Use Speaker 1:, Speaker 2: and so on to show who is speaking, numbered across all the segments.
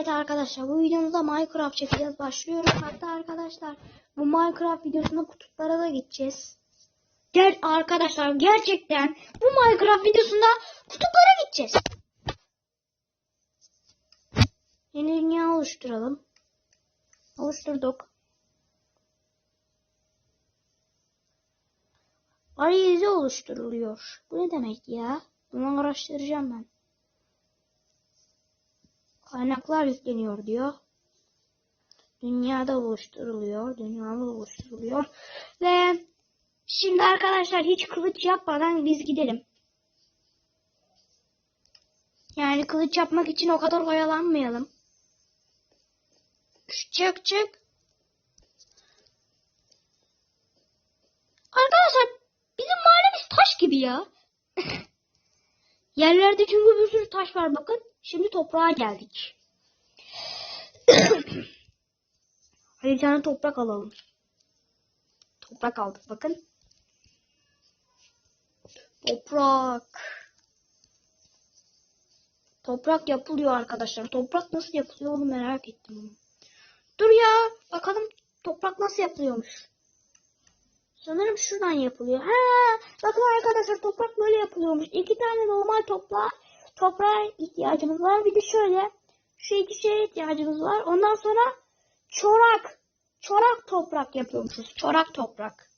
Speaker 1: Evet arkadaşlar bu videomuzda Minecraft çekeceğiz. Başlıyoruz. Hatta arkadaşlar bu Minecraft videosunda kutuplara da gideceğiz. Ger arkadaşlar gerçekten bu Minecraft videosunda kutuplara gideceğiz. Yeni dünya oluşturalım. Oluşturduk. Arayüzü oluşturuluyor. Bu ne demek ya? Bunu araştıracağım ben. Kaynaklar yükleniyor diyor. Dünyada oluşturuluyor. Dünyada oluşturuluyor. Ve şimdi arkadaşlar hiç kılıç yapmadan biz gidelim. Yani kılıç yapmak için o kadar oyalanmayalım. Çık çık. Arkadaşlar bizim mahallemiz taş gibi ya. Yerlerde çünkü bir sürü taş var bakın. Şimdi toprağa geldik. Hadi bir tane toprak alalım. Toprak aldık bakın. Toprak. Toprak yapılıyor arkadaşlar. Toprak nasıl yapılıyor onu merak ettim. Onu. Dur ya. Bakalım toprak nasıl yapılıyormuş. Sanırım şuradan yapılıyor. Ha, bakın arkadaşlar toprak böyle yapılıyormuş. İki tane normal toprağa, toprağa ihtiyacımız var. Bir de şöyle şu iki şeye ihtiyacımız var. Ondan sonra çorak, çorak toprak yapıyormuşuz. Çorak toprak.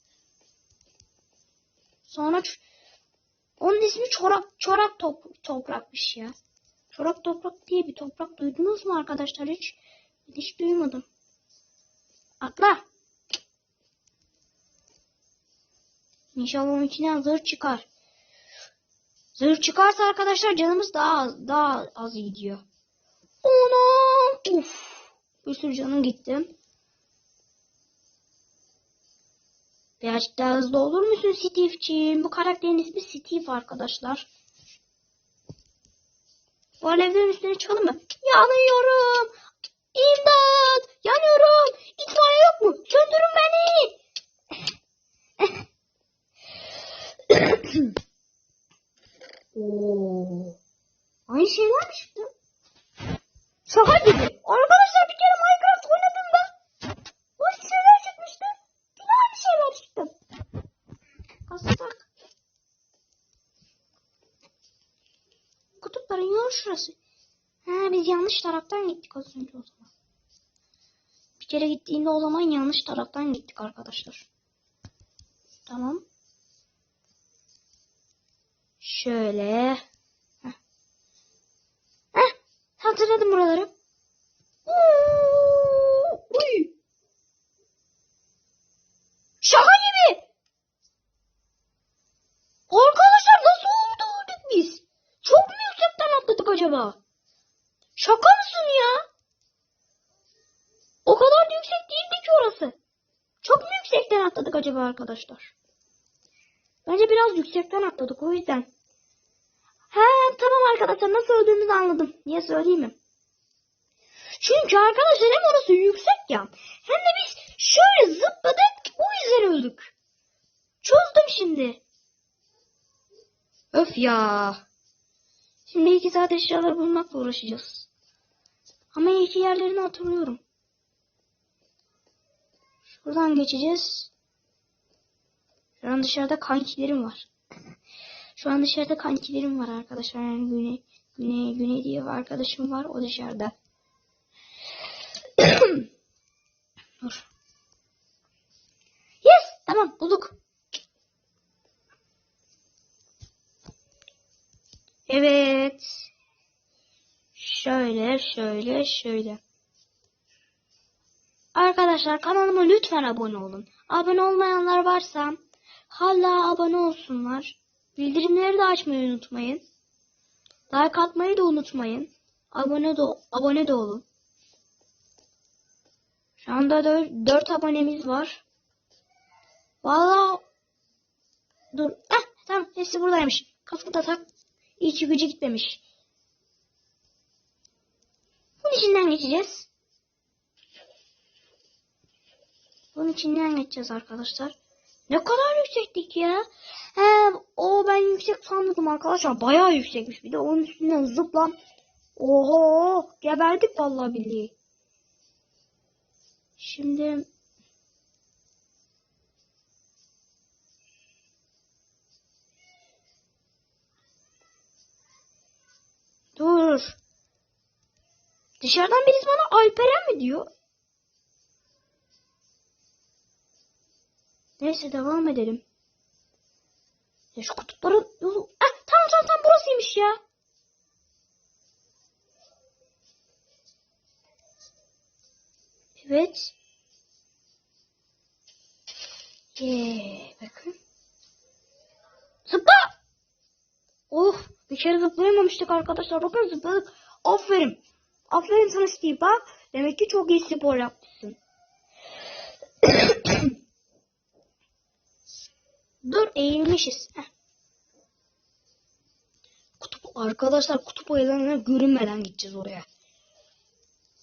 Speaker 1: Sonra onun ismi çorak, çorak top, toprakmış ya. Çorak toprak diye bir toprak duydunuz mu arkadaşlar hiç? Hiç duymadım. Atla. İnşallah onun içinden zırh çıkar. Zırh çıkarsa arkadaşlar canımız daha az, daha az gidiyor. Ona uf. Bir sürü canım gitti. Birazcık daha hızlı olur musun Steve'ciğim? Bu karakterin ismi Steve arkadaşlar. Bu alevlerin üstüne çıkalım mı? Yanıyorum. İmdat. Yanıyorum. İtfaiye yok mu? Söndürün beni. Oo. Aynı şeyler mi çıktı? Şaka gibi. Arkadaşlar bir kere Minecraft oynadığımda bu şeyler çıkmıştı. Yine aynı şeyler çıktı. Kastak. Kutupların yolu şurası. Ha biz yanlış taraftan gittik az önce o zaman. Bir kere gittiğinde o zaman yanlış taraftan gittik arkadaşlar. Tamam. Şöyle. Heh. Heh, hatırladım buraları. Uy. Şaka gibi. Arkadaşlar nasıl öldük biz? Çok mu yüksekten atladık acaba? Şaka mısın ya? O kadar da yüksek değildi ki orası. Çok mu yüksekten atladık acaba arkadaşlar? Bence biraz yüksekten atladık o yüzden. Tamam arkadaşlar nasıl öldüğümüzü anladım. Niye söyleyeyim mi? Çünkü arkadaşlar hem orası yüksek ya hem de biz şöyle zıpladık o yüzden öldük. Çözdüm şimdi. Öf ya. Şimdi iki saat eşyaları bulmakla uğraşacağız. Ama iki yerlerini hatırlıyorum. Şuradan geçeceğiz. Şu an dışarıda kankilerim var. Şu an dışarıda kankilerim var arkadaşlar. Yani Güney, Güney, Güney diye bir arkadaşım var. O dışarıda. Dur. Yes! Tamam bulduk. Evet. Şöyle, şöyle, şöyle. Arkadaşlar kanalıma lütfen abone olun. Abone olmayanlar varsa hala abone olsunlar. Bildirimleri de açmayı unutmayın. Like atmayı da unutmayın. Abone de, abone de olun. Şu anda 4, 4 abonemiz var. Valla dur. Eh, tamam hepsi buradaymış. Kaskı da tak. İçi gücü gitmemiş. Bunun içinden geçeceğiz. Bunun içinden geçeceğiz arkadaşlar. Ne kadar yüksektik ya. He, o ben yüksek sandım arkadaşlar. Bayağı yüksekmiş. Bir de onun üstünden zıplam. Oho geberdik vallahi billahi. Şimdi Dur. Dışarıdan birisi bana Alperen mi diyor? Neyse devam edelim. Ya şu kutupların yolu... Ah, tamam tamam tamam burasıymış ya. Evet. Yeee bakın. Zıpla! Oh bir kere zıplayamamıştık arkadaşlar. Bakın zıpladık. Aferin. Aferin sana Steve bak. Demek ki çok iyi spor yapmışsın. Dur eğilmişiz. Kutup arkadaşlar kutup ayılarına görünmeden gideceğiz oraya.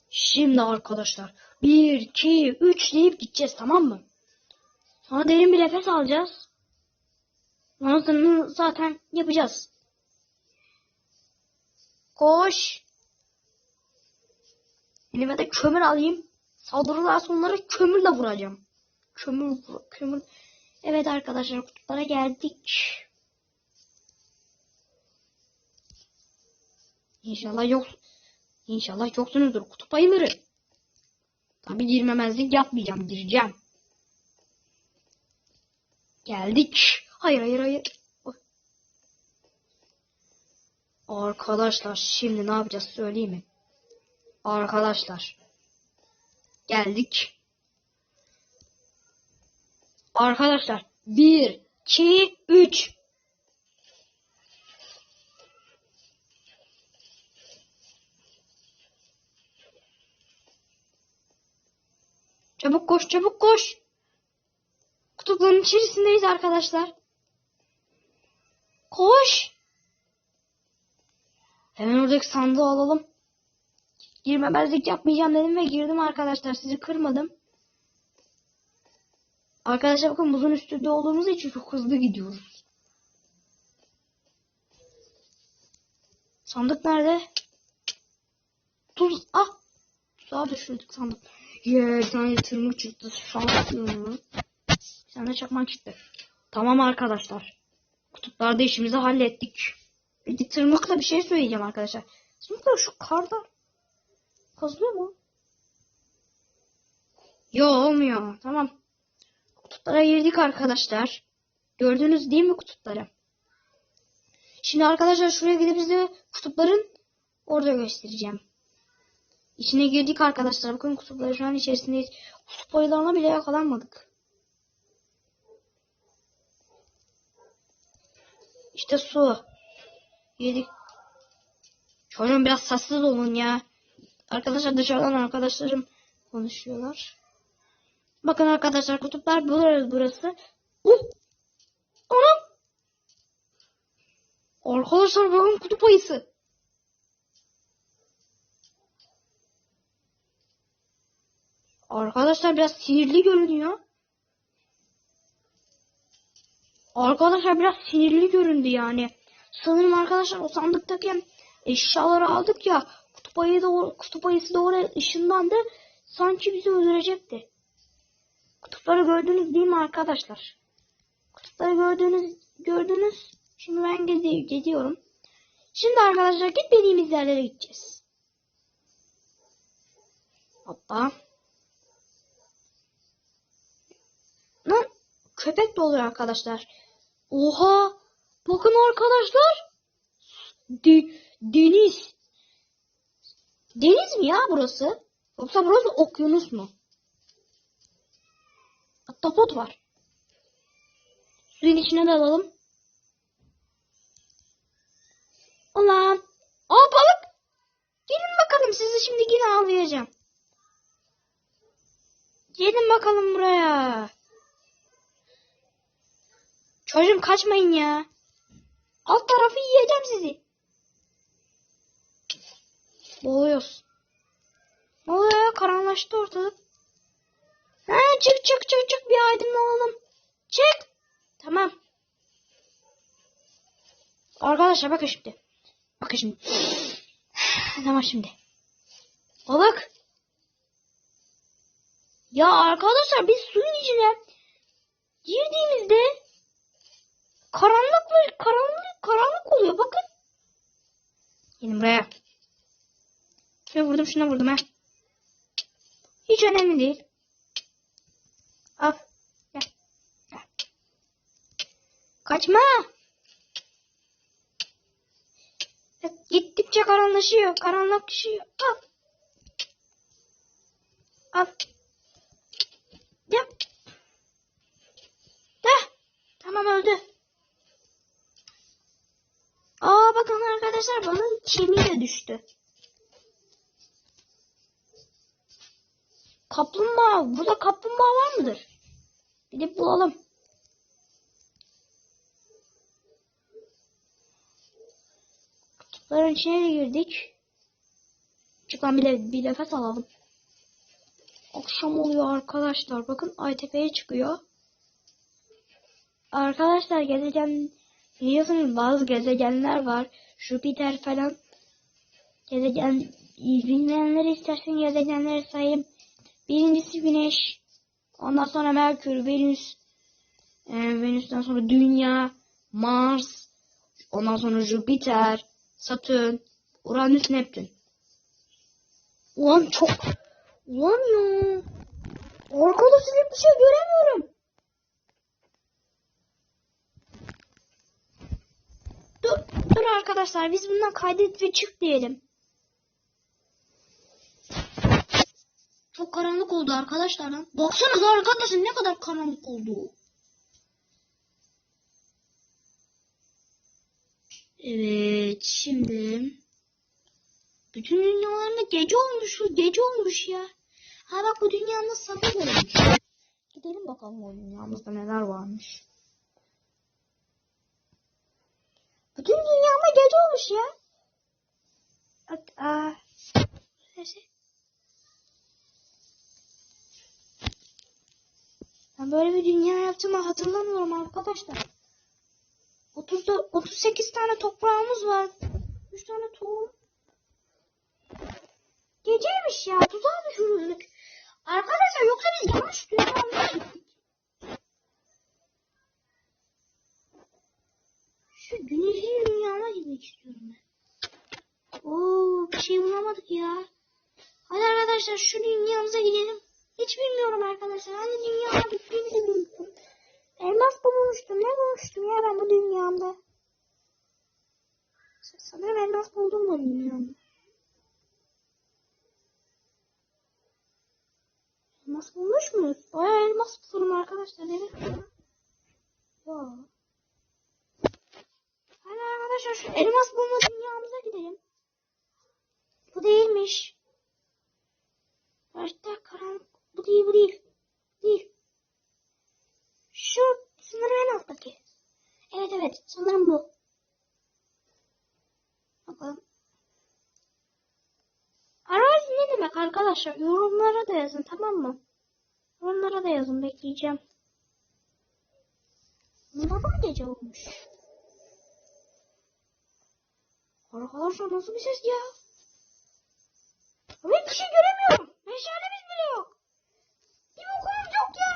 Speaker 1: Şimdi arkadaşlar 1 2 3 deyip gideceğiz tamam mı? Sonra derin bir nefes alacağız. Sonra zaten yapacağız. Koş. Elime de kömür alayım. Saldırırlarsa onları kömürle vuracağım. Kömür, kömür. Evet arkadaşlar kutuplara geldik. İnşallah yok. İnşallah yoksunuzdur kutup ayıları. Tabi girmemezlik yapmayacağım. Gireceğim. Geldik. Hayır hayır hayır. Arkadaşlar şimdi ne yapacağız söyleyeyim mi? Arkadaşlar. Geldik. Arkadaşlar. 1, 2, 3. Çabuk koş çabuk koş. Kutupların içerisindeyiz arkadaşlar. Koş. Hemen oradaki sandığı alalım. Girmemezlik yapmayacağım dedim ve girdim arkadaşlar. Sizi kırmadım. Arkadaşlar bakın buzun üstünde olduğumuz için çok hızlı gidiyoruz. Sandık nerede? Tuz. Ah. Tuzağa düşürdük sandık. Bir tane tırmık çıktı. Şanslı. Bir tane çakmak çıktı. Tamam arkadaşlar. Kutuplarda işimizi hallettik. Peki tırmıkla bir şey söyleyeceğim arkadaşlar. Tırmıkla şu karda kazıyor mu? Yo olmuyor. Tamam. Kutuplara girdik arkadaşlar. Gördünüz değil mi kutupları? Şimdi arkadaşlar şuraya gidip size kutupların orada göstereceğim. İçine girdik arkadaşlar. Bakın kutupları şu an içerisindeyiz. Kutup ayılarına bile yakalanmadık. İşte su. Yedik. Çocuğum biraz sessiz olun ya. Arkadaşlar dışarıdan arkadaşlarım konuşuyorlar. Bakın arkadaşlar kutuplar burası. burası. Uh! Anam! Arkadaşlar bakın kutup ayısı. Arkadaşlar biraz sinirli görünüyor. Arkadaşlar biraz sinirli göründü yani. Sanırım arkadaşlar o sandıktaki eşyaları aldık ya. Kutup, ayı da, kutup ayısı da oraya ışınlandı. Sanki bizi öldürecekti. Kutupları gördünüz değil mi arkadaşlar? Kutupları gördünüz, gördünüz. Şimdi ben gidi- gidiyorum. Şimdi arkadaşlar gitmediğimiz yerlere gideceğiz. Hoppa. Lan köpek de oluyor arkadaşlar. Oha! Bakın arkadaşlar. De- deniz. Deniz mi ya burası? Yoksa burası okyanus mu? Ahtapot var. Suyun içine de alalım. Ulan. Aa balık. Gelin bakalım sizi şimdi yine avlayacağım. Gelin bakalım buraya. Çocuğum kaçmayın ya. Alt tarafı yiyeceğim sizi. Boğuyoruz. Ne oluyor? Karanlaştı ortalık. Ha, çık çık çık çık bir aydınlanalım. Çık. Tamam. Arkadaşlar bakın şimdi. Bakın şimdi. Tamam şimdi. Balık. Ya arkadaşlar biz suyun içine girdiğimizde karanlık ve karanlık karanlık oluyor bakın. Gelin buraya. Şuna vurdum şuna vurdum ha. Hiç önemli değil. Al. Gel. Gel. Kaçma. Gittikçe karanlaşıyor. Karanlıklaşıyor. Al. Al. Yap. De. Tamam öldü. Aa bakın arkadaşlar bana kemiği düştü. Kaplumbağa. Burada kaplumbağa var mıdır? Gidip bulalım. Kutupların içine girdik. Çıkan bir, bir nefes alalım. Akşam oluyor arkadaşlar. Bakın Aytepe'ye çıkıyor. Arkadaşlar gezegen biliyorsunuz bazı gezegenler var. Jüpiter falan. Gezegen bilmeyenleri istersen gezegenleri sayayım. Birincisi Güneş. Ondan sonra Merkür, Venüs. E, Venüs'ten sonra Dünya, Mars. Ondan sonra Jüpiter, Satürn, Uranüs, Neptün. Ulan çok... Ulan ya. Arkadaşlar hiçbir şey göremiyorum. Dur, dur arkadaşlar biz bundan kaydet ve çık diyelim. Çok karanlık oldu arkadaşlar. Baksanıza arkadaşlar ne kadar karanlık oldu. Evet şimdi bütün dünyalarında gece olmuş gece olmuş ya. Ha bak bu dünyanın sabah olmuş. Gidelim bakalım o dünyamızda neler varmış. Bütün dünyamda gece olmuş ya. Aa. Neyse. Ben böyle bir dünya yaptığımı hatırlamıyorum arkadaşlar. 30 38 tane toprağımız var. 3 tane tohum. Geceymiş ya. Tuzağa düşürüldük. Arkadaşlar yoksa biz yanlış gittik. Şu güneşli dünyama gitmek istiyorum ben. Oo, bir şey bulamadık ya. Hadi arkadaşlar şu dünyamıza gidelim. Hiç bilmiyorum arkadaşlar. Hani dünyama gittiğimizi unuttum. Elmas bulmuştum. Ne bulmuştum ya ben bu dünyamda? Sanırım elmas buldum bu dünyamda. Elmas bulmuş muyuz? Baya elmas buldum arkadaşlar. Evet. Ya. Hadi arkadaşlar şu elmas bulma dünyamıza gidelim. Bu değilmiş. Başta karanlık. Bu değil bu değil. Değil. Şu sanırım en alttaki. Evet evet sanırım bu. Bakalım. Arazi ne demek arkadaşlar? Yorumlara da yazın tamam mı? Yorumlara da yazın bekleyeceğim. Bunda da gece olmuş? Arkadaşlar nasıl bir ses ya? Ben bir şey göremiyorum. Meşalemiz bile yok. Bir okumuz yok ya.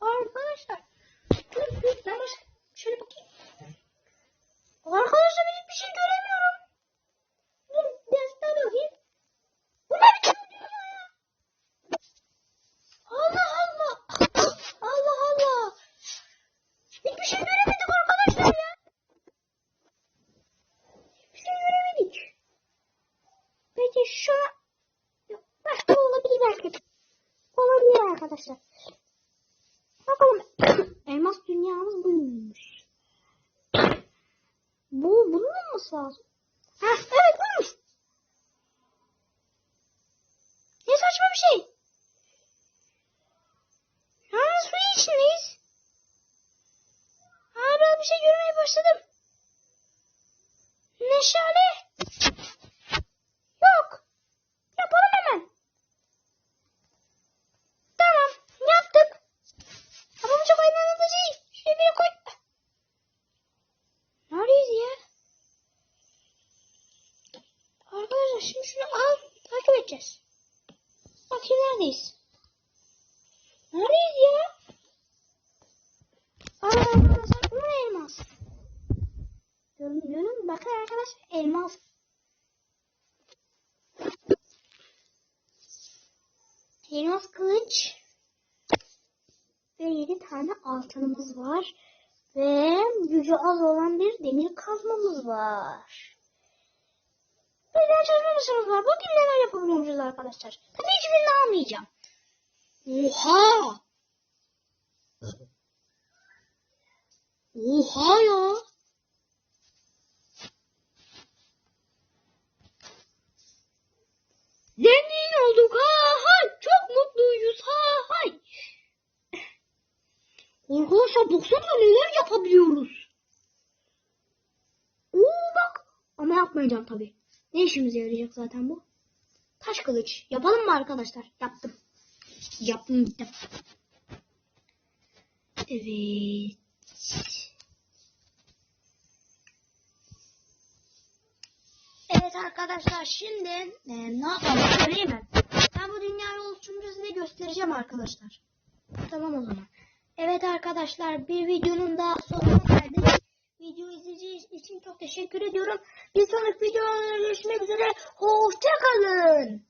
Speaker 1: Arkadaşlar. Dur dur ben baş- şöyle bakayım. Arkadaşlar ben hiçbir şey göremiyorum. Dur biraz daha bakayım. Bu ne biçim dünya ya? Allah Allah. Allah Allah. Hiçbir şey göremedik arkadaşlar ya. Hiçbir şey göremedik. Peki şuna... Yok, başka olabilir belki. Olabilir arkadaşlar. Bakalım. Elmas dünyamız buymuş. Bu bunun olması lazım. Ha evet buymuş. Ne saçma bir şey. An suyun içindeyiz. Hala bir şey görmeye başladım. Meşale. Yok. Yapalım hemen. Tamam. Yaptık. Ama bu çok aydınlatıcı. Şuraya bir koy. Neredeyiz ya? Şimdi şunu al. Takip edeceğiz. Bakayım neredeyiz? Neredeyiz ya? Aa arkadaşlar bu ne elmas? Görün görün bakın arkadaşlar elmas. Elmas kılıç. Ve 7 tane altınımız var. Ve gücü az olan bir demir kazmamız var. Birden çözmemişsiniz var. Bakın neler yapabiliyormuşuz arkadaşlar. Tabii hiçbirini almayacağım. Oha! Oha ya! Zengin olduk ha hay. Çok mutluyuz ha hay. Arkadaşlar baksana neler yapabiliyoruz. Oo bak. Ama yapmayacağım tabii. Ne işimize yarayacak zaten bu? Taş kılıç. Yapalım mı arkadaşlar? Yaptım. Yaptım gittim. Evet. Evet arkadaşlar şimdi e, ne yapalım söyleyeyim mi? Ben bu dünyayı oluşturunca size göstereceğim arkadaşlar. Tamam o zaman. Evet arkadaşlar bir videonun daha sonuna geldik. Video izleyeceğiniz için çok teşekkür ediyorum. Bir sonraki videoda görüşmek üzere. Hoşçakalın.